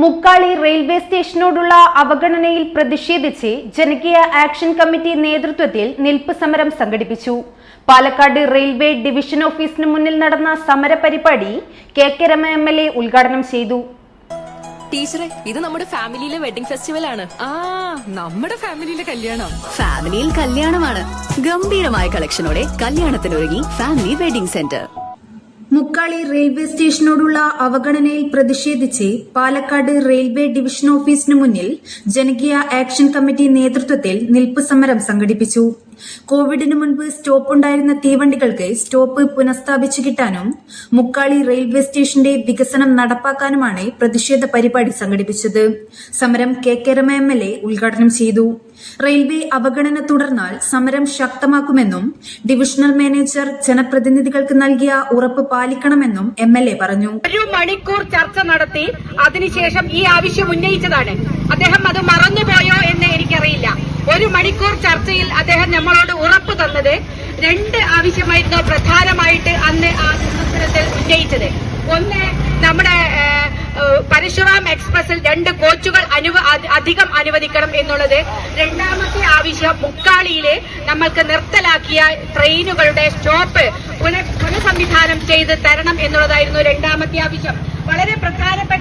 Mukkali railway സ്റ്റേഷനോടുള്ള അവഗണനയിൽ പ്രതിഷേധിച്ച് ജനകീയ ആക്ഷൻ കമ്മിറ്റി നേതൃത്വത്തിൽ നിൽപ്പ് സമരം സംഘടിപ്പിച്ചു. പാലക്കാട് റെയിൽവേ ഡിവിഷൻ ഓഫീസിന് മുന്നിൽ നടന്ന സമര പരിപാടി K K Rema M L A ഉദ്ഘാടനം ചെയ്തു. ടീച്ചറെ ഇത് നമ്മുടെ ഫാമിലിയിലെ വെഡിങ് ഫെസ്റ്റിവൽ ആണ്. ആ നമ്മുടെ ഫാമിലിയിലെ കല്യാണം. ഫാമിലിയിൽ കല്യാണമാണ്. ഗംഭീരമായ കളക്ഷനോടെ കല്യാണത്തിനൊരുങ്ങി family wedding centre. Mukkali railway സ്റ്റേഷനോടുള്ള അവഗണനയിൽ പ്രതിഷേധിച്ച് പാലക്കാട് റെയിൽവേ ഡിവിഷൻ ഓഫീസിന് മുന്നിൽ ജനകീയ ആക്ഷൻ കമ്മിറ്റി നേതൃത്വത്തിൽ നിൽപ്പ് സമരം സംഘടിപ്പിച്ചു കോവിഡിന് മുൻപ് സ്റ്റോപ്പ് ഉണ്ടായിരുന്ന തീവണ്ടികൾക്ക് സ്റ്റോപ്പ് പുനഃസ്ഥാപിച്ചു കിട്ടാനും മുക്കാളി റെയിൽവേ സ്റ്റേഷന്റെ വികസനം നടപ്പാക്കാനുമാണ് പ്രതിഷേധ പരിപാടി സംഘടിപ്പിച്ചത്. സമരം K K Rema M L A ഉദ്ഘാടനം ചെയ്തു. റെയിൽവേ അവഗണന തുടർന്നാൽ സമരം ശക്തമാക്കുമെന്നും ഡിവിഷണൽ മാനേജർ ജനപ്രതിനിധികൾക്ക് നൽകിയ ഉറപ്പ് പാലിക്കണമെന്നും എം എൽ എ പറഞ്ഞു. ഒരു മണിക്കൂർ ചർച്ച നടത്തി അതിനുശേഷം ഈ ആവശ്യം ഉന്നയിച്ചതാണ്. അദ്ദേഹം അത് മറന്നുപോയോ എന്ന് എനിക്കറിയില്ല. ഒരു മണിക്കൂർ ചർച്ചയിൽ അദ്ദേഹം നമ്മളോട് ഉറപ്പ് തന്നത് രണ്ട് ആവശ്യമായിരുന്നു പ്രധാനമായിട്ട് അന്ന് ആ സുസ്ഥിരത്തിൽ ഉന്നയിച്ചത്. ഒന്ന് നമ്മുടെ പരശുറാം എക്സ്പ്രസിൽ രണ്ട് കോച്ചുകൾ അനുവ അധികം അനുവദിക്കണം എന്നുള്ളത്. രണ്ടാമത്തെ ആവശ്യം മുക്കാളിയിലെ നമ്മൾക്ക് നിർത്തലാക്കിയ ട്രെയിനുകളുടെ സ്റ്റോപ്പ് പുന പുനഃസംവിധാനം ചെയ്ത് തരണം എന്നുള്ളതായിരുന്നു രണ്ടാമത്തെ ആവശ്യം. വളരെ പ്രധാനപ്പെട്ട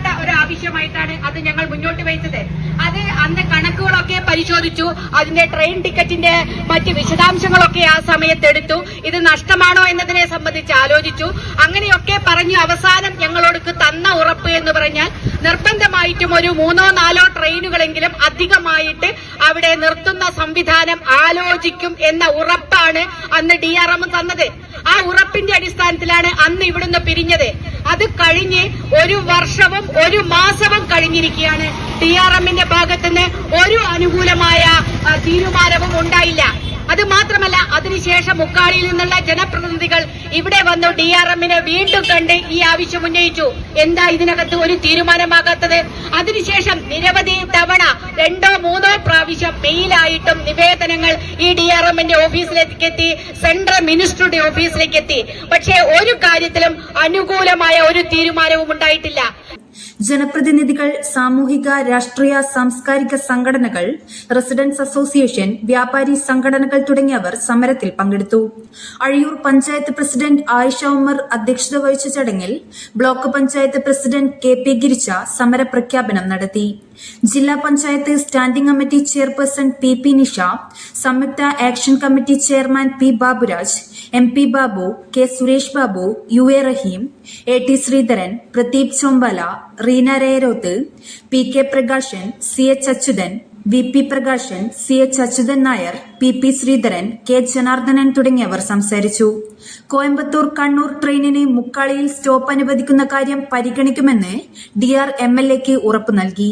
ആവശ്യമായിട്ടാണ് അത് ഞങ്ങൾ മുന്നോട്ട് വെച്ചത്. അത് അന്ന് കണക്കുകളൊക്കെ പരിശോധിച്ചു. അതിന്റെ ട്രെയിൻ ടിക്കറ്റിന്റെ മറ്റ് വിശദാംശങ്ങളൊക്കെ ആ സമയത്ത് എടുത്തു. ഇത് നഷ്ടമാണോ എന്നതിനെ സംബന്ധിച്ച് ആലോചിച്ചു. അങ്ങനെയൊക്കെ പറഞ്ഞു അവസാനം ഞങ്ങളോടുക്ക് തന്ന ഉറപ്പ് എന്ന് പറഞ്ഞാൽ നിർബന്ധമായിട്ടും ഒരു മൂന്നോ നാലോ ട്രെയിനുകളെങ്കിലും അധികമായിട്ട് അവിടെ നിർത്തുന്ന സംവിധാനം ആലോചിക്കും എന്ന ഉറപ്പാണ് അന്ന് ഡി ആർ എം തന്നത്. ആ ഉറപ്പിന്റെ അടിസ്ഥാനത്തിലാണ് അന്ന് ഇവിടുന്ന് പിരിഞ്ഞത്. അത് കഴിഞ്ഞ് ഒരു വർഷവും ഒരു മാസവും കഴിഞ്ഞിരിക്കുകയാണ്. ടി ആർ എമ്മിന്റെ ഭാഗത്തുനിന്ന് ഒരു അനുകൂലമായ തീരുമാനവും ഉണ്ടായില്ല. അത് മാത്രമല്ല അതിനുശേഷം മുക്കാളിയിൽ നിന്നുള്ള ജനപ്രതിനിധികൾ ഇവിടെ വന്നു ഡി ആർ എമ്മിനെ വീണ്ടും കണ്ട് ഈ ആവശ്യം ഉന്നയിച്ചു. എന്താ ഇതിനകത്ത് ഒരു തീരുമാനമാകാത്തത്? അതിനുശേഷം നിരവധി തവണ രണ്ടോ മൂന്നോ പ്രാവശ്യം മെയിലായിട്ടും നിവേദനങ്ങൾ ഈ ഡി ആർ എമ്മിന്റെ ഓഫീസിലേക്ക് എത്തി സെൻട്രൽ മിനിസ്റ്ററുടെ ഓഫീസിലേക്ക് എത്തി പക്ഷേ ഒരു കാര്യത്തിലും അനുകൂലമായ ഒരു തീരുമാനവും ഉണ്ടായിട്ടില്ല. ജനപ്രതിനിധികൾ സാമൂഹിക രാഷ്ട്രീയ സാംസ്കാരിക സംഘടനകൾ റെസിഡൻസ് അസോസിയേഷൻ വ്യാപാരി സംഘടനകൾ തുടങ്ങിയവർ സമരത്തിൽ പങ്കെടുത്തു. അഴിയൂർ പഞ്ചായത്ത് പ്രസിഡന്റ് ആയിഷ ഉമർ അധ്യക്ഷത വഹിച്ച ചടങ്ങിൽ block panchayat president K P ഗിരിച്ച സമര പ്രഖ്യാപനം നടത്തി. ജില്ലാ panchayat standing committee chairperson P P Nisha സംയുക്ത action committee chairman P Baburaj M P Babu K Suresh Babu U A Rahim A T Sreedharan Pradeep Chombala Reena Rerothu P K Prakashan C H Achuthan V P Prakashan C H Achuthan Nair P P Sreedharan K Janardhanan തുടങ്ങിയവർ സംസാരിച്ചു. കോയമ്പത്തൂർ കണ്ണൂർ ട്രെയിനിന് മുക്കാളിയിൽ stop അനുവദിക്കുന്ന കാര്യം പരിഗണിക്കുമെന്ന് D R M L എക്ക് ഉറപ്പു നൽകി.